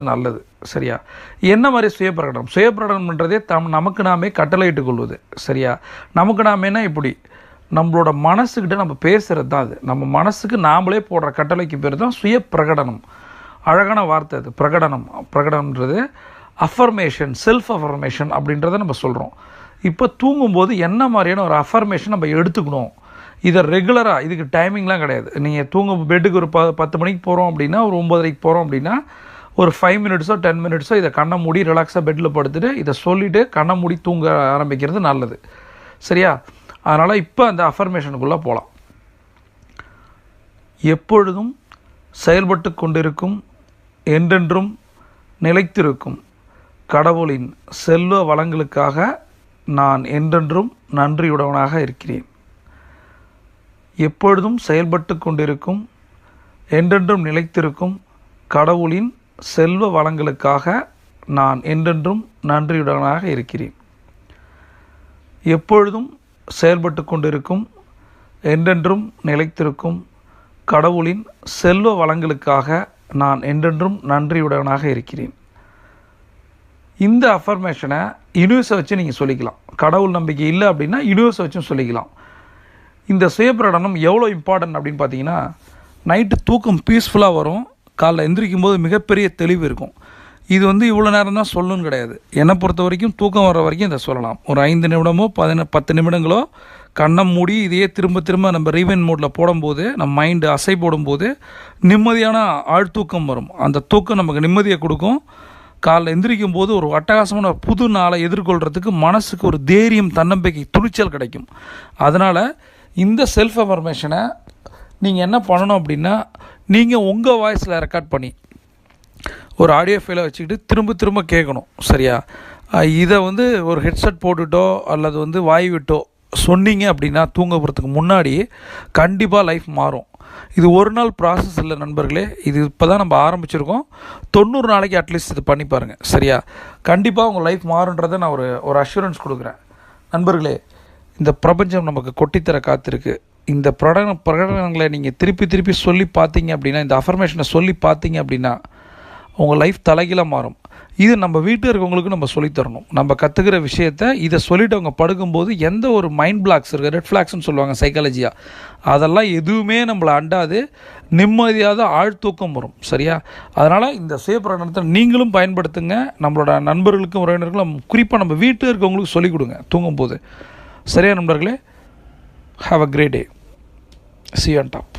நல்லது. சரியா? என்ன மாதிரி சுயப்பிரகடனம் சுயப்பிரகடனம்ன்றதே தம் நமக்கு நாமே கட்டளையிட்டுக் கொள்வது. சரியா? நமக்கு நாமேனா இப்படி? நம்மளோட மனசுக்கிட்ட நம்ம பேசுகிறது தான் அது. நம்ம மனசுக்கு நாமளே போடுற கட்டளைக்கு பேர் தான் சுய பிரகடனம் அழகான வார்த்தை அது. பிரகடனம். பிரகடனம்ன்றது அஃபர்மேஷன் செல்ஃப் அஃபர்மேஷன் அப்படின்றத நம்ம சொல்கிறோம் இப்போ தூங்கும்போது என்ன மாதிரியான ஒரு அஃபர்மேஷன் நம்ம எடுத்துக்கணும்? இதை ரெகுலராக இதுக்கு டைமிங்லாம் கிடையாது. நீங்கள் தூங்க பெட்டுக்கு ஒரு ப பத்து மணிக்கு போகிறோம் அப்படின்னா ஒரு ஒம்பதரைக்கு போகிறோம் அப்படின்னா ஒரு ஃபைவ் மினிட்ஸோ டென் மினிட்ஸோ இதை கண்ணை மூடி ரிலாக்ஸாக பெட்டில் படுத்துட்டு இதை சொல்லிவிட்டு கண்ணை மூடி தூங்க ஆரம்பிக்கிறது நல்லது. சரியா? அதனால் இப்போ அந்த அஃபர்மேஷனுக்குள்ளே போகலாம் எப்பொழுதும் செயல்பட்டு கொண்டிருக்கும் என்றென்றும் நிலைத்திருக்கும் கடவுளின் செல்வ வளங்களுக்காக நான் என்றென்றும் நன்றியுடவனாக இருக்கிறேன். எப்பொழுதும் செயல்பட்டு கொண்டிருக்கும் என்றென்றும் நிலைத்திருக்கும் கடவுளின் செல்வ வளங்களுக்காக நான் என்றென்றும் நன்றியுடனாக இருக்கிறேன். எப்பொழுதும் செயல்பட்டு கொண்டிருக்கும் என்றென்றும் நிலைத்திருக்கும் கடவுளின் செல்வ வளங்களுக்காக நான் என்றென்றும் நன்றியுடனாக இருக்கிறேன். இந்த அஃபர்மேஷனை யூனிவர்ஸை வச்சு நீங்கள் சொல்லிக்கலாம். கடவுள் நம்பிக்கை இல்லை அப்படின்னா யூனிவர்ஸை வச்சும் சொல்லிக்கலாம். இந்த சுயப்பிரகடனம் எவ்வளோ இம்பார்ட்டன்ட் அப்படின்னு பார்த்தீங்கன்னா நைட்டு தூக்கம் பீஸ்ஃபுல்லாக வரும். காலைல எந்திரிக்கும் போது மிகப்பெரிய தெளிவு இருக்கும். இது வந்து இவ்வளோ நேரம் தான் சொல்லணும்னு கிடையாது. என்னை பொறுத்த வரைக்கும் தூக்கம் வர வரைக்கும் இதை சொல்லலாம். ஒரு ஐந்து நிமிடமோ பதின பத்து நிமிடங்களோ கண்ணை மூடி இதையே திரும்ப திரும்ப நம்ம ரீவைன் மோடில் போடும்போது நம்ம மைண்டு அசை போடும்போது நிம்மதியான ஆழ்தூக்கம் வரும். அந்த தூக்கம் நமக்கு நிம்மதியை கொடுக்கும். காலைல எந்திரிக்கும் போது ஒரு அட்டகாசமான ஒரு புது நாளை எதிர்கொள்கிறதுக்கு மனசுக்கு ஒரு தைரியம் தன்னம்பிக்கை துணிச்சல் கிடைக்கும். அதனால் இந்த செல்ஃப் அஃபர்மேஷனை நீங்கள் என்ன பண்ணணும் அப்படின்னா நீங்கள் உங்கள் வாய்ஸில் ரெக்கார்ட் பண்ணி ஒரு ஆடியோ ஃபைலை வச்சுக்கிட்டு திரும்ப திரும்ப கேட்கணும். சரியா? இதை வந்து ஒரு ஹெட்செட் போட்டுட்டோ அல்லது வந்து வாய் விட்டோ சொன்னீங்க அப்படின்னா தூங்க போகிறதுக்கு முன்னாடி கண்டிப்பாக லைஃப் மாறும். இது ஒரு நாள் ப்ராசஸ் இல்லை நண்பர்களே. இது இப்போ தான் நம்ம ஆரம்பிச்சிருக்கோம். தொண்ணூறு நாளைக்கு அட்லீஸ்ட் இது பண்ணி பாருங்கள் சரியா? கண்டிப்பாக உங்கள் லைஃப் மாறுன்றதை நான் ஒரு ஒரு அஷூரன்ஸ் கொடுக்குறேன். நண்பர்களே இந்த பிரபஞ்சம் நமக்கு கொட்டித்தர காத்திருக்கு. இந்த பிரகடன பிரகடனங்களை நீங்கள் திருப்பி திருப்பி சொல்லி பார்த்தீங்க அப்படின்னா இந்த அஃபர்மேஷனை சொல்லி பார்த்தீங்க அப்படின்னா உங்கள் லைஃப் தலைகீழாக மாறும். இது நம்ம வீட்டில் இருக்கவங்களுக்கு நம்ம சொல்லித் தரணும். நம்ம கற்றுக்கிற விஷயத்த இதை சொல்லிட்டு அவங்க படுக்கும்போது எந்த ஒரு மைண்ட் பிளாக்ஸ் இருக்குது ரெட் ஃப்ளாக்ஸ்னு சொல்லுவாங்க சைக்காலஜியாக அதெல்லாம் எதுவுமே நம்மளை அண்டாது. நிம்மதியாக ஆழ்தூக்கம் வரும் சரியா? அதனால் இந்த சுயப்பிரகடனத்தை நீங்களும் பயன்படுத்துங்க. நம்மளோட நண்பர்களுக்கும் உறவினர்களுக்கும் குறிப்பாக நம்ம வீட்டில் இருக்கவங்களுக்கு சொல்லிக் கொடுங்க தூங்கும்போது. சரியா நண்பர்களே? Have a great day. See you on top.